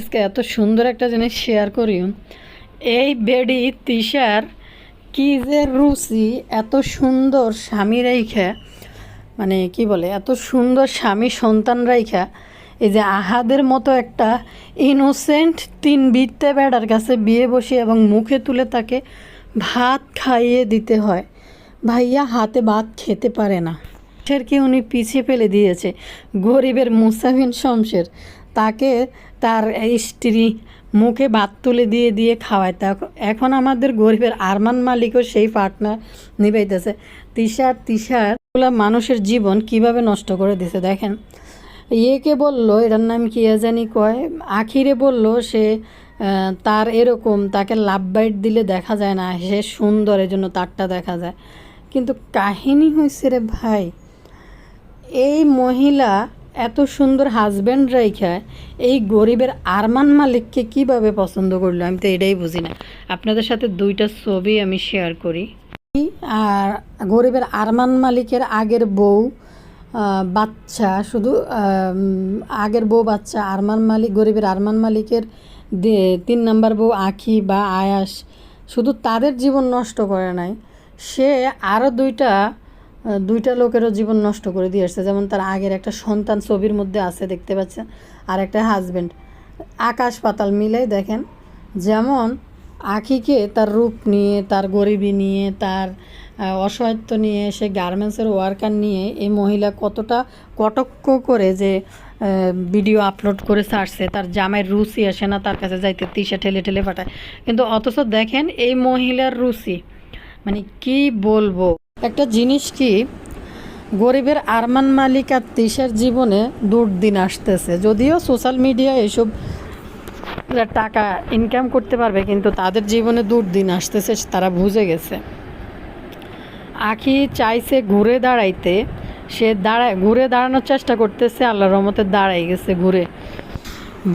আজকে এত সুন্দর একটা জিনিস শেয়ার করি এই বেডি তিশার কি যে রুচি, এত সুন্দর স্বামী রাইখা মানে কি বলে, এত সুন্দর স্বামী সন্তান রাইখা, এই যে আহাদের মতো একটা ইনোসেন্ট তিন বিত্তে বেড়ার কাছে বিয়ে বসে এবং মুখে তুলে তাকে ভাত খাইয়ে দিতে হয়। ভাইয়া হাতে ভাত খেতে পারে না। কি উনি পিছিয়ে ফেলে দিয়েছে। গরিবের মুসাফিন শমশের। তাকে তার স্ত্রী মুখে ভাত তুলে দিয়ে দিয়ে খাওয়ায় তা এখন আমাদের গরিবের আরমান মালিকও সেই পার্টনার নিবাইতেছে তিসার এগুলা মানুষের জীবন কীভাবে নষ্ট করে দিছে দেখেন। ইয়েকে বলল, এটার নাম কি জানি কয়? আখিরে বলল, সে তার এরকম তাকে লাভ বাইট দিলে দেখা যায় না, সে সুন্দর, এজন্য তারটা দেখা যায়। কিন্তু কাহিনী হয়েছে রে ভাই, এই মহিলা এত সুন্দর হাজব্যান্ড রাইখা, এই গরিবের আরমান মালিককে কীভাবে পছন্দ করল আমি তো এটাই বুঝি না। আপনাদের সাথে দুইটা ছবি আমি শেয়ার করি। আর গরিবের আরমান মালিকের আগের বউ বাচ্চা, শুধু আগের বউ, বাচ্চা, আরমান মালিক, গরিবের আরমান মালিকের তিন নাম্বার বউ আখি বা আয়াস, শুধু তাদের জীবন নষ্ট করে নাই। সে আরও দুইটা দুইটা লোকেরও জীবন নষ্ট করে দিয়ে আসছে। যেমন তার আগের একটা সন্তান ছবির মধ্যে আছে, দেখতে পাচ্ছেন। আর একটা হাজব্যান্ড আকাশ পাতাল মিলাই দেখেন, যেমন আখিকে তার রূপ নিয়ে, তার গরিবী নিয়ে, তার অসহায়ত্ব নিয়ে, সে গার্মেন্টসের ওয়ার্কার নিয়ে এই মহিলা কতটা কটক্ষ করে যে ভিডিও আপলোড করে ছাড়ছে। তার জামাইয়ের রুচি আসে না, তার কাছে যাইতে তিসা ঠেলে ঠেলে পাঠায়। কিন্তু অথচ দেখেন এই মহিলার রুচি। মানে কি বলব? একটা জিনিস কি, গরিবের আরমান মালিক আর তিসার জীবনে দুর্দিন আসতেছে। যদিও সোশ্যাল মিডিয়া এসব টাকা ইনকাম করতে পারবে, কিন্তু তাদের জীবনে দুর্দিন আসতেছে, তারা বুঝে গেছে। আখি চাইছে ঘুরে দাঁড়াইতে, সে দাঁড়ায় ঘুরে দাঁড়ানোর চেষ্টা করতেছে, আল্লাহ রহমতে দাঁড়াই গেছে ঘুরে।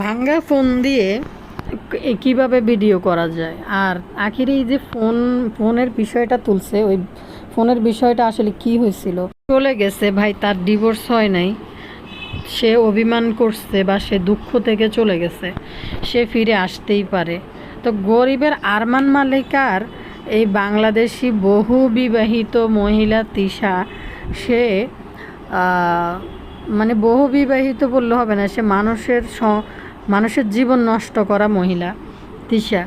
ভাঙ্গা ফোন দিয়ে কীভাবে ভিডিও করা যায়? আর আখির এই যে ফোন, ফোনের বিষয়টা তুলছে, ওই ফোনের বিষয়টা আসলে কি হয়েছিল? চলে গেছে, ভাই, তার ডিভোর্স হয় নাই। সে অভিমান করছে বা সে দুঃখ থেকে চলে গেছে। সে ফিরে আসতেই পারে। তো গরিবের আরমান মালিকার এই বাংলাদেশি বহু বিবাহিত মহিলা তিশা, সে মানে বহু বিবাহিত বললে হবে না, সে মানুষের মানুষের জীবন নষ্ট করা মহিলা তিশা।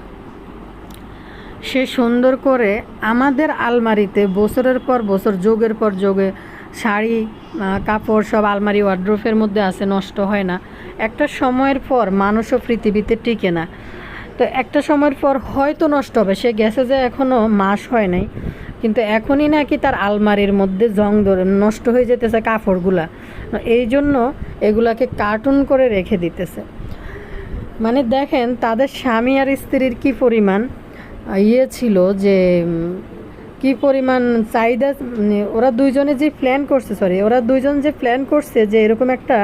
সে সুন্দর করে আমাদের আলমারিতে বছরের পর বছর, যোগের পর যোগে শাড়ি কাপড় সব আলমারি ওয়ার্ড্রোফের মধ্যে আছে, নষ্ট হয় না। একটা সময়ের পর মানুষও পৃথিবীতে টিকে না। তো একটা সময়ের পর হয়তো নষ্ট হবে, সে গেছে যে এখনও মাস হয় নাই। কিন্তু এখনই নাকি তার আলমারির মধ্যে জং ধরে নষ্ট হয়ে যেতেছে কাপড়গুলা। এই জন্য এগুলাকে কার্টুন করে রেখে দিতেছে। মানে দেখেন, তাদের স্বামী আর স্ত্রীর কি পরিমাণ ইয়ে ছিল যে কি পরিমাণ চাহিদা মানে ওরা দুইজনে যে প্ল্যান করছে সরি ওরা দুইজন যে প্ল্যান করছে যে এরকম একটা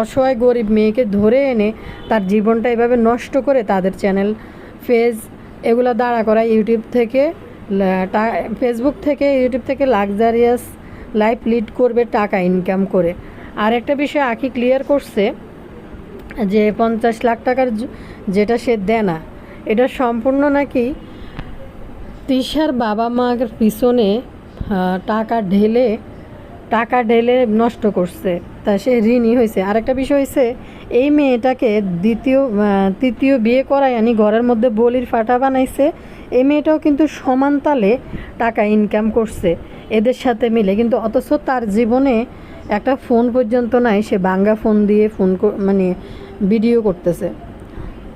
অসহায় গরিব মেয়েকে ধরে এনে তার জীবনটা এভাবে নষ্ট করে তাদের চ্যানেল পেজ এগুলো দাঁড়া করা ইউটিউব থেকে ফেসবুক থেকে ইউটিউব থেকে লাক্সারিয়াস লাইফ লিড করবে টাকা ইনকাম করে। আর একটা বিষয় আঁকি ক্লিয়ার করছে যে পঞ্চাশ লাখ টাকার যেটা সে দেয় না, এটা সম্পূর্ণ নাকি তিশার বাবা মার পিছনে টাকা ঢেলে টাকা ঢেলে নষ্ট করছে। তা সে ঋণী হয়েছে। আরেকটা বিষয় হয়েছে এই মেয়েটাকে দ্বিতীয় তৃতীয় বিয়ে করায় আনি, ঘরের মধ্যে বলির ফাটা বানাইছে, এই মেয়েটাও কিন্তু সমান তালে টাকা ইনকাম করছে, এদের সাথে মিলে। কিন্তু অথচ তার জীবনে একটা ফোন পর্যন্ত নাই, সে বাঙ্গা ফোন দিয়ে ফোন মানে ভিডিও করতেছে।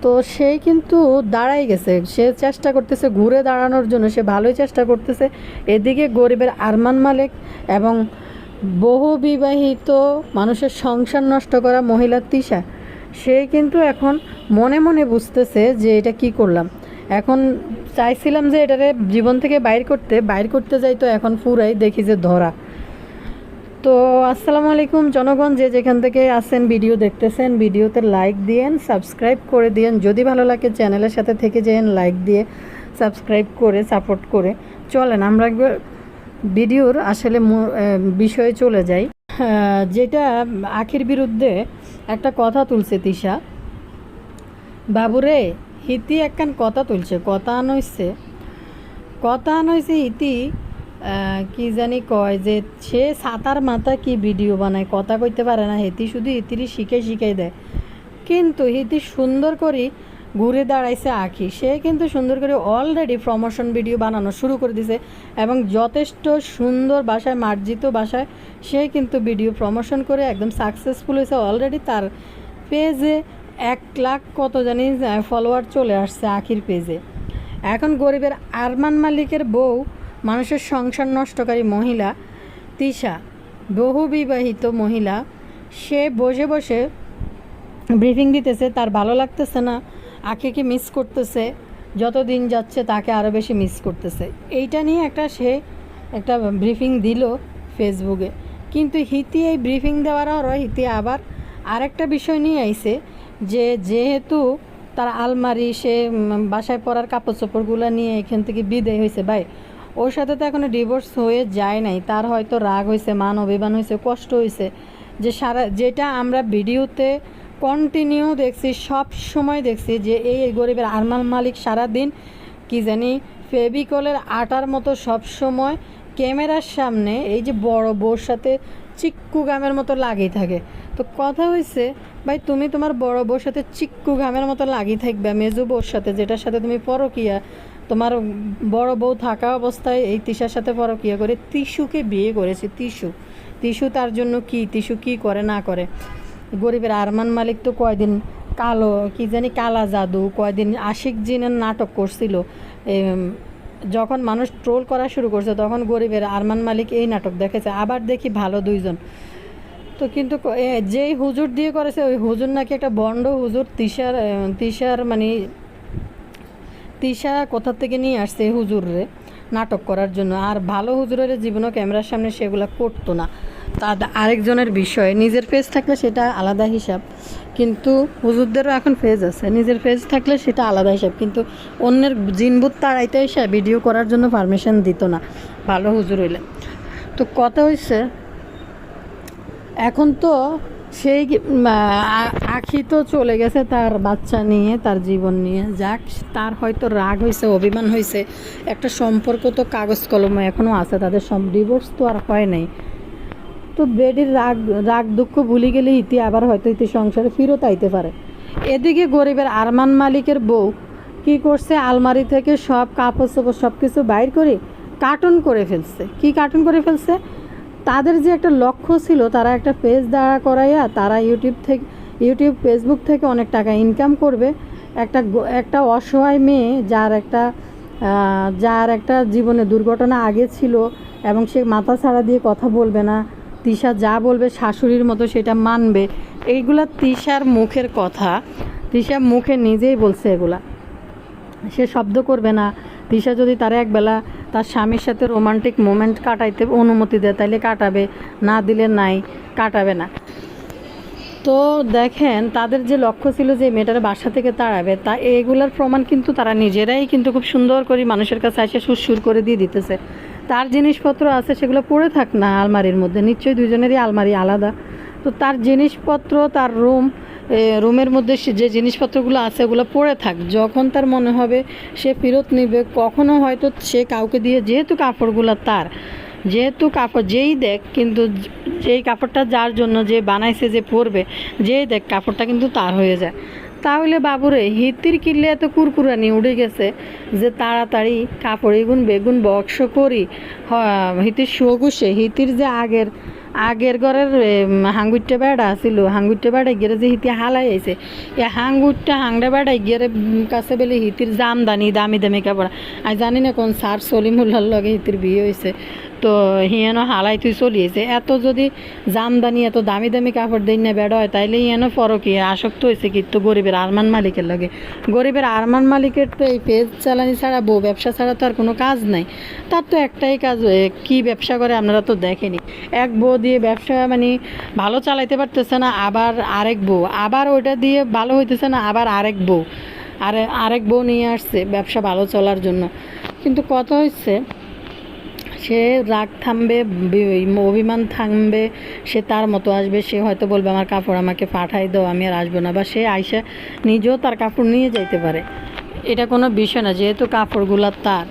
তো সেই কিন্তু দাঁড়াই গেছে। সে চেষ্টা করতেছে ঘুরে দাঁড়ানোর জন্য, সে ভালোই চেষ্টা করতেছে। এদিকে গরিবের আরমান মালিক এবং বহু বিবাহিত মানুষের সংসার নষ্ট করা মহিলা তিশা, সে কিন্তু এখন মনে মনে বুঝতেছে যে এটা কি করলাম। এখন চাইছিলাম যে এটারে জীবন থেকে বাইর করতে বাইর করতে যাই তো এখন পুরাই দেখি যে ধরা। তো আসসালামু আলাইকুম জনগণ, যে যেখান থেকে আসেন ভিডিও দেখতেছেন, ভিডিওতে লাইক দিয়েন সাবস্ক্রাইব করে দিয়েন। যদি ভালো লাগে চ্যানেলের সাথে থেকে যেন লাইক দিয়ে সাবস্ক্রাইব করে সাপোর্ট করে। চলেন, আমরা একবার ভিডিওর আসলে বিষয়ে চলে যাই। যেটা আখির বিরুদ্ধে একটা কথা তুলছে তিশা। বাবুরে, হিতি একখান কথা তুলছে। কথা আনইছে কথা আনইছে হিতি কি জানি কয় যে সে সাতার মাথা কি ভিডিও বানায়, কথা কইতে পারে না, হেতি শুধু হিতিরই শিখে শিখাই দেয়। কিন্তু হিতি সুন্দর করে ঘুরে দাঁড়াইছে আঁকি সে কিন্তু সুন্দর করে অলরেডি প্রমোশন ভিডিও বানানো শুরু করে দিছে এবং যথেষ্ট সুন্দর বাসায় মার্জিত বাসায় সে কিন্তু ভিডিও প্রমোশন করে একদম সাকসেসফুল হয়েছে। অলরেডি তার পেজে এক লাখ কত জানি ফলোয়ার চলে আসছে আখির পেজে এখন গরিবের আরমান মালিকের বউ মানুষের সংসার নষ্টকারী মহিলা, তিশা, বহুবিবাহিত মহিলা, সে বসে বসে ব্রিফিং দিতেছে, তার ভালো লাগতেছে না আখিকে মিস করতেছে যত দিন যাচ্ছে তাকে আরও বেশি মিস করতেছে। এইটা নিয়ে একটা সে একটা ব্রিফিং দিল ফেসবুকে কিন্তু হিতি এই ব্রিফিং দেওয়ার পরও হিতি আবার আরেকটা বিষয় নিয়ে আইছে যে যেহেতু তার আলমারি, সে বাসায় পরার কাপড় চোপড়গুলো নিয়ে এখান থেকে বিদায় হয়েছে, ভাই ওর সাথে তো এখনও ডিভোর্স হয়ে যায় নাই। তার হয়তো রাগ হয়েছে মান অভিমান হয়েছে কষ্ট হয়েছে যে সারা, যেটা আমরা ভিডিওতে কন্টিনিউ দেখছি, সব সময় দেখছি যে এই গরিবের আরমাল মালিক সারা দিন কি জানি ফেবিকলের আটার মতো সব সময় ক্যামেরার সামনে এই যে বড় বউর সাথে চিক্কু গামের মতো লাগিয়ে থাকে। তো কথা হয়েছে ভাই, তুমি তোমার বড় বউর সাথে চিক্কু গামের মতো লাগিয়ে থাকবে, মেজু বউর সাথে, যেটার সাথে তুমি পরকিয়া তোমার বড় বউ থাকা অবস্থায় এই তিশার সাথে পরকিয়া করে তিসুকে বিয়ে করেছে তিসু তিসু তার জন্য কি তিসু কি করে না করে? গরিবের আরমান মালিক তো কয়দিন কালো কি জানি কালা জাদু কয়দিন আশিক জিনের নাটক করছিল। যখন মানুষ ট্রোল করা শুরু করছে তখন গরিবের আরমান মালিক এই নাটক দেখেছে আবার দেখি ভালো দুইজন। তো কিন্তু যেই হুজুর দিয়ে করেছে ওই হুজুর নাকি একটা বন্ড হুজুর তিশার এ, তিশার মানে তিশা কোথা থেকে নিয়ে আসছে হুজুররে নাটক করার জন্য? আর ভালো হুজুরের জীবনও ক্যামেরার সামনে সেগুলো করতো না। তা আরেকজনের বিষয়, নিজের পেজ থাকলে সেটা আলাদা হিসাব। কিন্তু হুজুরদেরও এখন ফেজ আছে। নিজের ফেজ থাকলে সেটা আলাদা হিসাব। কিন্তু অন্যের জিনবুত তাড়াইতে এসে ভিডিও করার জন্য পারমিশন দিত না। ভালো হুজুর হইলে। তো কথা হয়েছে এখন তো সেই আখি তো চলে গেছে তার বাচ্চা নিয়ে, তার জীবন নিয়ে। যাক, তার হয়তো রাগ হয়েছে অভিমান হয়েছে একটা সম্পর্ক তো কাগজ কলমে এখনও আছে, তাদের সব ডিভোর্স তো আর হয় নাই। তো বেডির রাগ রাগ দুঃখ ভুলে গেলে ইতি আবার হয়তো ইতি সংসারে ফিরত আইতে পারে। এদিকে গরিবের আরমান মালিকের বউ কি করছে? আলমারি থেকে সব কাপড় চোপড় সব কিছু বাইর করে কার্টুন করে ফেলছে। কি কার্টুন করে ফেলছে? তাদের যে একটা লক্ষ্য ছিল, তারা একটা পেজ দাঁড়া করাইয়া তারা ইউটিউব থেকে ইউটিউব ফেসবুক থেকে অনেক টাকা ইনকাম করবে। একটা একটা অসহায় মেয়ে যার একটা যার একটা জীবনে দুর্ঘটনা আগে ছিল এবং সে মাথা ছাড়া দিয়ে কথা বলবে না তিশা যা বলবে শাশুড়ির মতো সেটা মানবে। এইগুলা তিশার মুখের কথা। তিশা মুখে নিজেই বলছে এগুলা। সে শব্দ করবে না। তিশা যদি তারা একবেলা তার স্বামীর সাথে রোমান্টিক মোমেন্ট কাটাইতে অনুমতি দেয় তাহলে কাটাবে। না দিলে নাই, কাটাবে না। তো দেখেন, তাদের যে লক্ষ্য ছিল যে মেয়েটার বাসা থেকে তাড়াবে, তা এগুলার প্রমাণ কিন্তু তারা নিজেরাই কিন্তু খুব সুন্দর করে মানুষের কাছে এসে সুরসুর করে দিয়ে দিতেছে। তার জিনিসপত্র আছে, সেগুলো পড়ে থাক না আলমারির মধ্যে। নিশ্চয়ই দুজনেরই আলমারি আলাদা। তো তার জিনিসপত্র, তার রুম রুমের মধ্যে যে জিনিসপত্রগুলো আছে ওগুলো পড়ে থাক। যখন তার মনে হবে সে ফেরত নেবে, কখনো হয়তো সে কাউকে দিয়ে যেহেতু কাপড়গুলো তার, যেহেতু কাপড় যেই দেখ কিন্তু যেই কাপড়টা যার জন্য যে বানাইছে, যে পরবে, যেই দেখ কাপড়টা কিন্তু তার হয়ে যায়। তাহলে বাবুরে, হিতির কিনলে এত কুরকুরানি উড়ে গেছে যে তাড়াতাড়ি কাপড়, এগুন বেগুন বক্স করি। হিতির সগুসে হিতির যে আগের আগের ঘরের হাঙ্গুরটা বেড়া ছিল হাঙ্গুরটা বেড়া গিয়ে যে হিতি হালাই আইছে, এ হাঙ্গুরটা হাংড়া বেড়াই গিয়ে কাছে বেলে হিতির জামদানি, দামি দামি কাপড়। আমি জানি না কোন সার সলিমুল্লার লগে হিতির বিয়ে হয়েছে তো হিয়ানো হালাই তুই চলিয়েছে এত যদি জামদানি, এত দামি দামি কাপড় দিন না বেড়া হয়, তাইলে হিয়ানো পরকি আসক্ত হয়েছে কিন্তু গরিবের আরমান মালিকের লগে। গরিবের আরমান মালিকের তো এই পেজ চালানি ছাড়া, বউ ব্যবসা ছাড়া তো আর কোনো কাজ নাই। তার তো একটাই কাজ কি ব্যবসা করে আপনারা তো দেখেনি। এক বউ দিয়ে ব্যবসা মানে ভালো চালাইতে পারতেছে না, আবার আরেক বউ। আবার ওইটা দিয়ে ভালো হইতেছে না, আবার আরেক বউ। আর, আরেক বউ নিয়ে আসছে ব্যবসা ভালো চলার জন্য। কিন্তু কথা হচ্ছে সে রাগ থামবে অভিমান থামবে, সে তার মতো আসবে, সে হয়তো বলবে, আমার কাপড় আমাকে পাঠাই দাও, আমি আর আসব না। বা সে আইসা নিজেও তার কাপড় নিয়ে যাইতে পারে। এটা কোনো বিষয় না, যেহেতু কাপড়গুলো তার।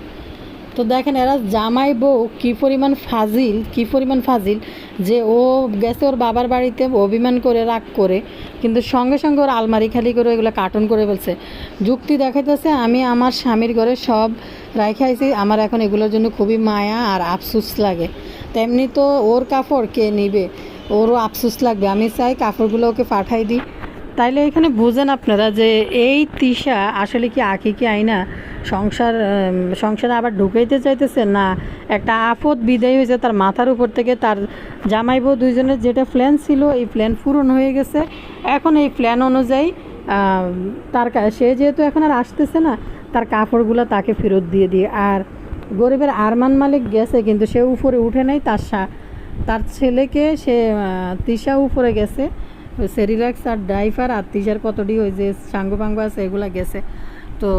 তো দেখেন এরা জামাই বউ কী পরিমাণ ফাজিল, কী পরিমাণ ফাজিল যে ও গেছে ওর বাবার বাড়িতে অভিমান করে, রাগ করে, কিন্তু সঙ্গে সঙ্গে ওর আলমারি খালি করে এগুলো কার্টুন করে ফেলছে। যুক্তি দেখাইতেছে, আমি আমার স্বামীর ঘরে সব রাখাইছি আমার এখন এগুলোর জন্য খুবই মায়া আর আফসুস লাগে। তেমনি তো ওর কাপড় কে নিবে? ওরও আফসুস লাগবে। আমি চাই কাপড়গুলো ওকে পাঠাই দিই। তাইলে এখানে বুঝেন আপনারা যে এই তিশা আসলে কি আঁকি কি আইনা সংসার সংসারে আবার ঢুকাইতে চাইতেছে না, একটা আপদ বিদায় হয়েছে তার মাথার উপর থেকে, তার জামাই বউ দুইজনের যেটা প্ল্যান ছিল, এই প্ল্যান পূরণ হয়ে গেছে। এখন এই প্ল্যান অনুযায়ী তার সে যেহেতু এখন আর আসতেছে না, তার কাপড়গুলো তাকে ফেরত দিয়ে দিয়ে, আর গরিবের আরমান মালিক গেছে, কিন্তু সে উপরে উঠে নাই, তার তার ছেলেকে সে তিশা উপরে গেছে, ওই সেরিলাক্স আর ড্রাইভার আর তিশার কতটি ওই যে সাঙ্গ পাঙ্গ আছে, এগুলা গেছে। তো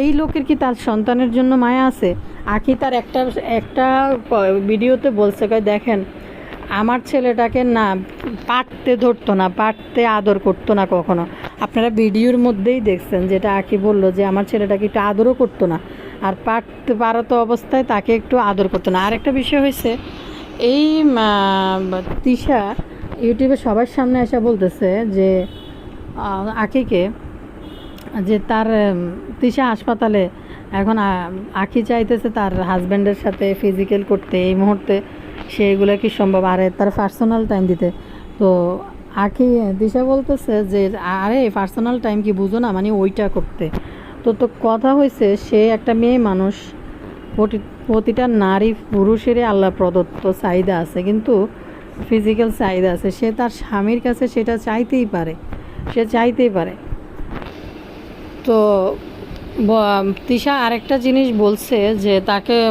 এই লোকের কি তার সন্তানের জন্য মায়া আছে? আখি তার একটা একটা ভিডিওতে বলছে, কয়, দেখেন, আমার ছেলেটাকে না, পাটতে ধরতো না, পাটতে আদর করতো না কখনো। আপনারা ভিডিওর মধ্যেই দেখছেন যেটা আখি বলল যে, আমার ছেলেটাকে একটু আদরও করতো না। আর পাটতে পারতো অবস্থায় তাকে একটু আদর করতো না। আর একটা বিষয় হয়েছে, এই তিশা ইউটিউবে সবার সামনে এসে বলতেছে যে আখিকে যে তার তিশা হাসপাতালে এখন আখি চাইতেছে তার হাজব্যান্ডের সাথে ফিজিক্যাল করতে। এই মুহূর্তে সে এগুলো কি সম্ভব? আরে, তার পার্সোনাল টাইম দিতে। তো আখি দিশা বলতেছে যে, আরে পার্সোনাল টাইম কি বুঝো না? মানে ওইটা করতে। তো তো কথা হয়েছে সে একটা মেয়ে মানুষ, প্রতি- প্রতিটা নারী পুরুষেরই আল্লাহ প্রদত্ত চাহিদা আছে। কিন্তু ফিজিক্যাল চাহিদা আছে। সে তার স্বামীর কাছে সেটা চাইতেই পারে। সে চাইতেই পারে। তো তিশা আরেকটা জিনিস বলছে যে তাকে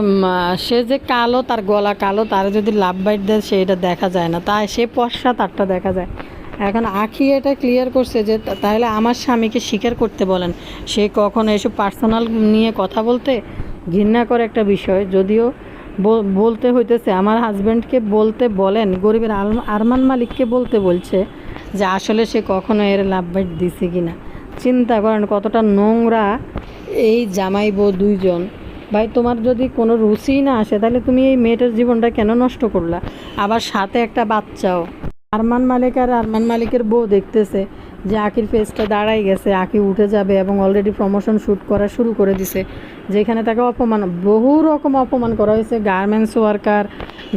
সে যে কালো তার গলা কালো, তার যদি লাভ বাইট দেয় সেটা দেখা যায় না। তাই সে পশ্চা তারটা দেখা যায়। এখন আখি এটা ক্লিয়ার করছে যে তাহলে আমার স্বামীকে স্বীকার করতে বলেন। সে কখনো এসব পার্সোনাল নিয়ে কথা বলতে ঘৃণা করে একটা বিষয়, যদিও বল- বলতে হইতেছে, আমার হাজব্যান্ডকে বলতে বলেন, গরিবের আরমান মালিককে বলতে বলছে যে আসলে সে কখনো এর লাভ বাইট দিছে কিনা। চিন্তা করেন কতটা নোংরা। এই জামাই বউ দুইজন। ভাই, তোমার যদি কোনো রুচি না আসে, তাহলে তুমি এই মেয়েটার জীবনটা কেন নষ্ট করলা? আবার সাথে একটা বাচ্চাও। আরমান মালিক আর আরমান মালিকের বউ দেখতেছে যে আকির ফেসটা দাঁড়াই গেছে আকি উঠে যাবে এবং অলরেডি প্রমোশন শ্যুট করা শুরু করে দিছে, যেখানে তাকে অপমান বহু রকম অপমান করা হয়েছে। গার্মেন্টস ওয়ার্কার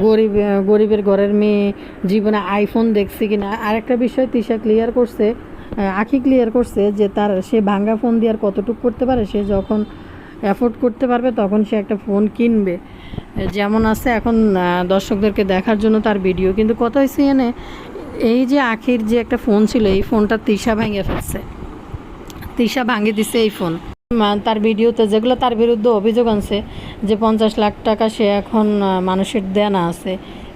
গরিব, গরিবের ঘরের মেয়ে, জীবনে আইফোন দেখছি কিনা। আরেকটা বিষয় তিশা ক্লিয়ার করছে আখি ক্লিয়ার করছে যে তার, সে ভাঙ্গা ফোন দিয়ে আর কতটুকু করতে পারে? সে যখন অ্যাফোর্ড করতে পারবে, তখন সে একটা ফোন কিনবে। যেমন আছে এখন দর্শকদেরকে দেখার জন্য তার ভিডিও কিন্তু কথা হয়েছে এনে, এই যে আখির যে একটা ফোন ছিল, এই ফোনটা তিশা ভেঙে ফেলছে। তিশা ভাঙে দিছে এই ফোন তার ভিডিওতে যেগুলো তার বিরুদ্ধে অভিযোগ আনছে, যে পঞ্চাশ লাখ টাকা সে এখন মানুষের দেনা আছে,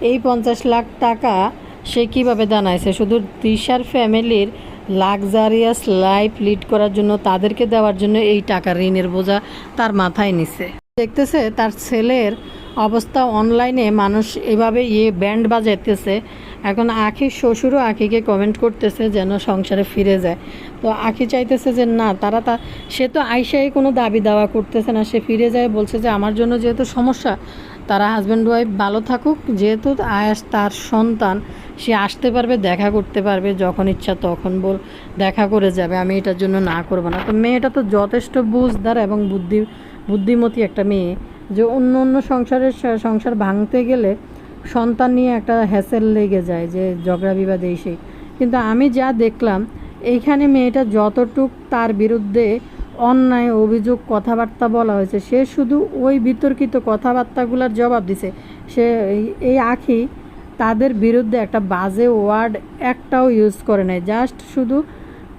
এই পঞ্চাশ লাখ টাকা সে কীভাবে দানাইছে? শুধু তিশার ফ্যামিলির লাক্সারিয়াস লাইফ লিড করার জন্য, তাদেরকে দেওয়ার জন্য এই টাকা ঋণের বোঝা তার মাথায় নিছে। দেখতেছে তার ছেলের অবস্থা অনলাইনে মানুষ এভাবে ইয়ে ব্যান্ড বাজাইতেছে। এখন আখির শ্বশুরও আখিকে কমেন্ট করতেছে যেন সংসারে ফিরে যায়। তো আখি চাইতেছে যে না, তারা তা সে তো আইসাই কোনো দাবি দাওয়া করতেছে না, সে ফিরে যায়, বলছে যে আমার জন্য যেহেতু সমস্যা তারা হাজব্যান্ড ওয়াইফ ভালো থাকুক, যেহেতু আয়াস তার সন্তান, সে আসতে পারবে, দেখা করতে পারবে, যখন ইচ্ছা তখন বল, দেখা করে যাবে, আমি এটার জন্য না করব না। তো মেয়েটা তো যথেষ্ট বুঝদার এবং বুদ্ধি, বুদ্ধিমতী একটা মেয়ে, যে অন্য অন্য সংসারের সংসার ভাঙতে গেলে সন্তান নিয়ে একটা হ্যাসেল লেগে যায়, যে ঝগড়া বিবাদ এই সেই। কিন্তু আমি যা দেখলাম, এইখানে মেয়েটা যতটুক তার বিরুদ্ধে অন্যায়, অভিযোগ, কথাবার্তা বলা হয়েছে। সে শুধু ওই বিতর্কিত কথাবার্তাগুলোর জবাব দিছে। সে এই- আখি তাদের বিরুদ্ধে একটা বাজে ওয়ার্ড একটাও ইউজ করে নাই। জাস্ট শুধু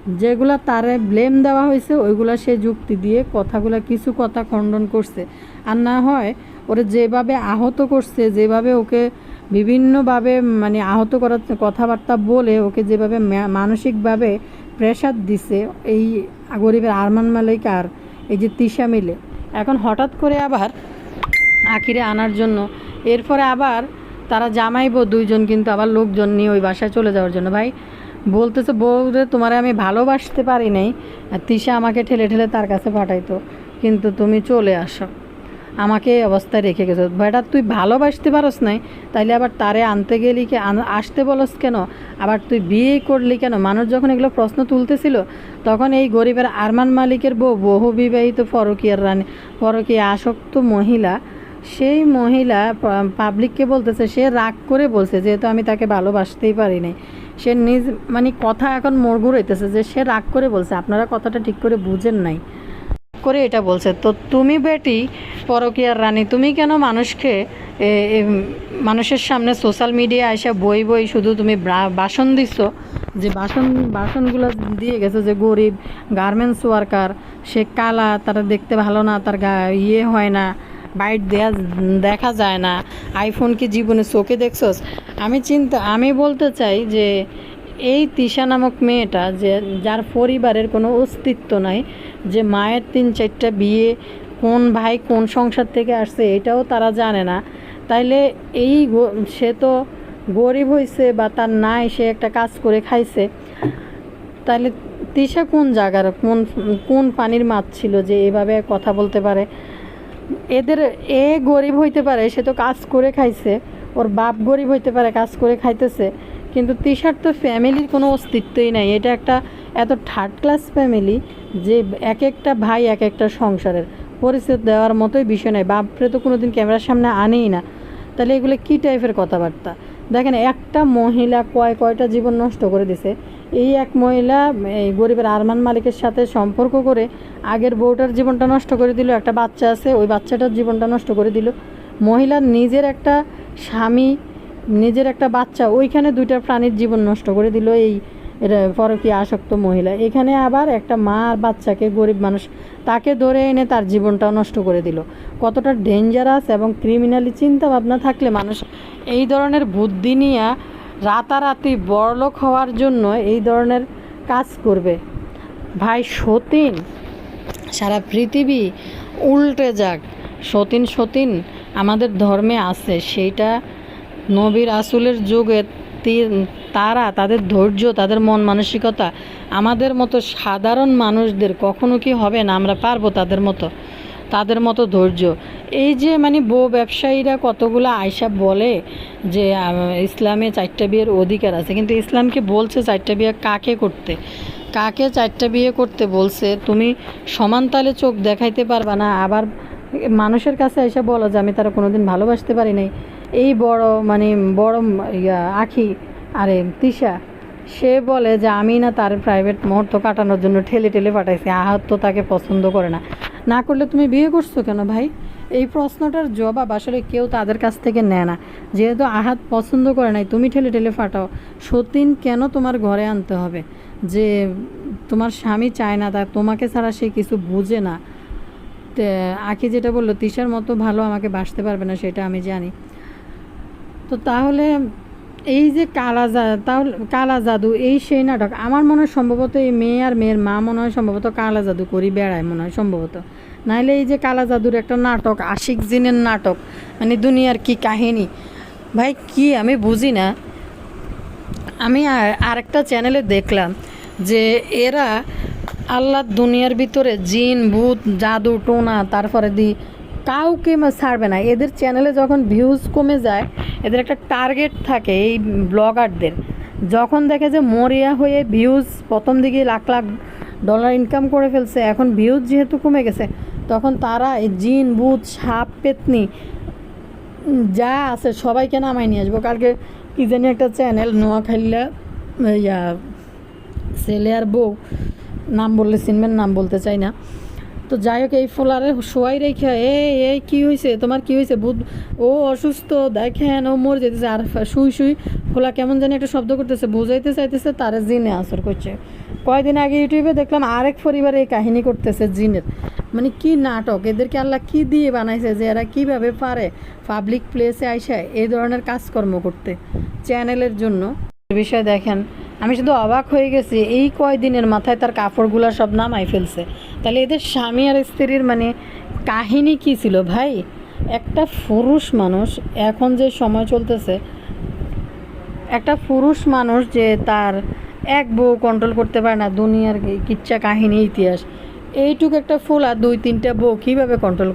যেগুলা তারে ব্লেম দেওয়া হয়েছে, ওইগুলো সে যুক্তি দিয়ে কথাগুলো কিছু কথা খণ্ডন করছে। আর না হয় ওরে যেভাবে আহত করছে, যেভাবে ওকে বিভিন্নভাবে মানে আহত করার কথাবার্তা বলে ওকে যেভাবে মানসিকভাবে প্রেশার দিছে, এই গরিবের আরমান মালিক আর এই যে তিশা মিলে। এখন হঠাৎ করে আবার আখিরে আনার জন্য। এরপরে আবার তারা জামাইব দুইজন কিন্তু আবার লোকজন নিয়ে ওই বাসায় চলে যাওয়ার জন্য। ভাই, বলতেছে বউ রে তোমারে আমি ভালোবাসতে পারি নাই। আর তিশা আমাকে ঠেলে ঠেলে তার কাছে পাঠাইতো, কিন্তু তুমি চলে আসো। আমাকে অবস্থায় রেখে গেছে। বেটা, তুই ভালোবাসতে পারস নাই, তাইলে আবার তারে আনতে গেলি কি আসতে বলস কেন? আবার তুই বিয়ে করলি কেন? মানুষ যখন এগুলো প্রশ্ন তুলতেছিল, তখন এই গরিবের আরমান মালিকের বউ, বহু বিবাহিত ফরকিয়ার রানী, ফরকিয়া আসক্ত মহিলা, সেই মহিলা পাবলিককে বলতেছে, সে রাগ করে বলছে, যেহেতু আমি তাকে ভালোবাসতেই পারি নাই। সে নিজ মানে কথা এখন মোড় ঘুরাইতেছে যে সে রাগ করে বলছে, আপনারা কথাটা ঠিক করে বুঝেন নাই। করে এটা বলছে। তো তুমি বেটি, পরকিয়ার রানী, তুমি কেন মানুষকে মানুষের সামনে সোশ্যাল মিডিয়া এসে বই বই শুধু তুমি বাসন দিচ্ছ যে বাসন, বাসনগুলো দিয়ে গেছে যে গরিব গার্মেন্টস ওয়ার্কার সে কালা, তারা দেখতে ভালো না, তার গা ইয়ে হয় না বাইট দেয়া, দেখা যায় না। আইফোন কি জীবনে চোখে দেখছস? আমি চিন্তা, আমি বলতে চাই যে এই তিশা নামক মেয়েটা যে যার পরিবারের কোনো অস্তিত্ব নাই, যে মায়ের তিন চারটা বিয়ে, কোন ভাই কোন সংসার থেকে আসছে এটাও তারা জানে না। তাইলে এই সে তো গরিব হয়েছে বা তার নাই, সে একটা কাজ করে খাইছে। তাহলে তিশা কোন জায়গার, কোন কোন পানির মাছ ছিল যে এভাবে কথা বলতে পারে? এদের এ গরিব হইতে পারে, সে তো কাজ করে খাইছে, ওর বাপ গরিব হইতে পারে, কাজ করে খাইতেছে। কিন্তু তিশার তো ফ্যামিলির কোনো অস্তিত্বই নাই। এটা একটা এত থার্ড ক্লাস ফ্যামিলি যে এক একটা ভাই এক একটা সংসারের। পরিচয় দেওয়ার মতোই বিষয় নাই। বাপরে তো কোনোদিন ক্যামেরার সামনে আনেই না। তাহলে এগুলো কী টাইপের কথাবার্তা? দেখেন, একটা মহিলা কয় কয়টা জীবন নষ্ট করে দিছে। এই এক মহিলা, এই গরিবের আরমান মালিকের সাথে সম্পর্ক করে আগের বউটার জীবনটা নষ্ট করে দিল, একটা বাচ্চা আছে, ওই বাচ্চাটার জীবনটা নষ্ট করে দিল। মহিলার নিজের একটা স্বামী নিজের একটা বাচ্চা, ওইখানে দুইটা প্রাণীর জীবন নষ্ট করে দিল এই পরকীয় আসক্ত মহিলা। এখানে আবার একটা মা আর বাচ্চাকে গরিব মানুষ, তাকে ধরে এনে তার জীবনটাও নষ্ট করে দিল। কতটা ডেঞ্জারাস এবং ক্রিমিনালি চিন্তা ভাবনা থাকলে মানুষ এই ধরনের বুদ্ধি নিয়ে রাতারাতি বড়লোক হওয়ার জন্য এই ধরনের কাজ করবে। ভাই, সতীন, সারা পৃথিবী উল্টে যাক। সতীন সতীন, আমাদের ধর্মে আছে, সেইটা নবীর আসুলের যুগে তারা, তাদের ধৈর্য, তাদের মন মানসিকতা আমাদের মতো সাধারণ মানুষদের কখনো কি হবে না আমরা পারব তাদের মতো তাদের মতো ধৈর্য। এই যে মানে বউ ব্যবসায়ীরা কতগুলো আয়সা বলে যে ইসলামে চারটা বিয়ের অধিকার আছে, কিন্তু ইসলামকে বলছে চারটা বিয়ে কাকে করতে? কাকে চারটা বিয়ে করতে বলছে? তুমি সমান তালে চোখ দেখাইতে পারবা না, আবার মানুষের কাছে এসে বলো যে, আমি তারা কোনোদিন ভালোবাসতে পারি নাই। এই বড় মানে বড় ইয়া, আখি, আরে তিশা সে বলে যে আমি না তার প্রাইভেট মুহূর্ত কাটানোর জন্য ঠেলে ঠেলে পাঠাইছি, আহাত তো তাকে পছন্দ করে না। না করলে তুমি বিয়ে করছ কেন ভাই? এই প্রশ্নটার জবাব আসলে কেউ তাদের কাছ থেকে নেয় না। যেহেতু আহাত পছন্দ করে নাই, তুমি ঠেলে ঠেলে ফাটাও। সতীন কেন তোমার ঘরে আনতে হবে? যে তোমার স্বামী চায় না, তা তোমাকে ছাড়া সে কিছু বুঝে না। আঁকি যেটা বলল তিশার মতো ভালো আমাকে বাসতে পারবে না, সেটা আমি জানি। তো তাহলে এই যে কালা জা, তাহলে কালা জাদু, এই সেই নাটক, আমার মনে হয় সম্ভবত এই মেয়ে আর মেয়ের মা মনে হয় সম্ভবত কালা জাদু করি বেড়ায় মনে হয় সম্ভবত। নাইলে এই যে কালা জাদুর একটা নাটক, আশিক জিনের নাটক মানে দুনিয়ার কি কাহিনী। ভাই, কি আমি বুঝি না। আমি আর- আরেকটা চ্যানেলে দেখলাম যে এরা আল্লাহ দুনিয়ার ভিতরে জিন, ভূত, জাদু, টোনা, তারপরে দি কাউকে ছাড়বে না। এদের চ্যানেলে যখন ভিউজ কমে যায়, এদের একটা টার্গেট থাকে এই ব্লগারদের যখন দেখে যে মরিয়া হয়ে ভিউজ প্রথম দিকে লাখ লাখ ডলার ইনকাম করে ফেলছে, এখন ভিউজ যেহেতু কমে গেছে, তখন তারা এই জিন, ভূত, সাপ, পেতনি যা আছে সবাইকে নামাই নিয়ে আসব। কালকে কি জানি একটা চ্যানেল নোয়াখাইলা ইয়া, ছেলে আর বউ, নাম বললে চিনবেন, নাম বলতে চাই না। তো যাই হোক, এই ফোলারে শোয়াই রেখে, এই এই, কী হয়েছে তোমার কী হয়েছে বুধ, ও অসুস্থ, দেখেন, ও মরে যেতেছে। আর শুই শুই, ফোলা কেমন জানি একটা শব্দ করতেছে, বুঝাইতে চাইতেছে, তারা জিনে আসর করছে। কয়দিন আগে ইউটিউবে দেখলাম আরেক পরিবারে এই কাহিনী করতেছে জিনের। মানে কি নাটক? এদেরকে আল্লাহ কি দিয়ে বানাইছে যে এরা কীভাবে পারে? পাবলিক প্লেসে আইসা এই ধরনের কাজকর্ম করতে। চ্যানেলের জন্য। বিষয় দেখেন, আমি শুধু অবাক হয়ে গেছি, এই কয়দিনের মাথায় তার কাপড়গুলো সব নামাই ফেলছে। তাহলে এদের স্বামী আর স্ত্রীর মানে কাহিনী কি ছিল ভাই? একটা পুরুষ মানুষ, এখন যে সময় চলতেছে, একটা পুরুষ মানুষ যে তার এক বউ কন্ট্রোল করতে পারে না, দুনিয়ার কিচ্ছা কাহিনী, ইতিহাস, এইটুকু একটা ফুল আর দুই তিনটা বউ কীভাবে কন্ট্রোল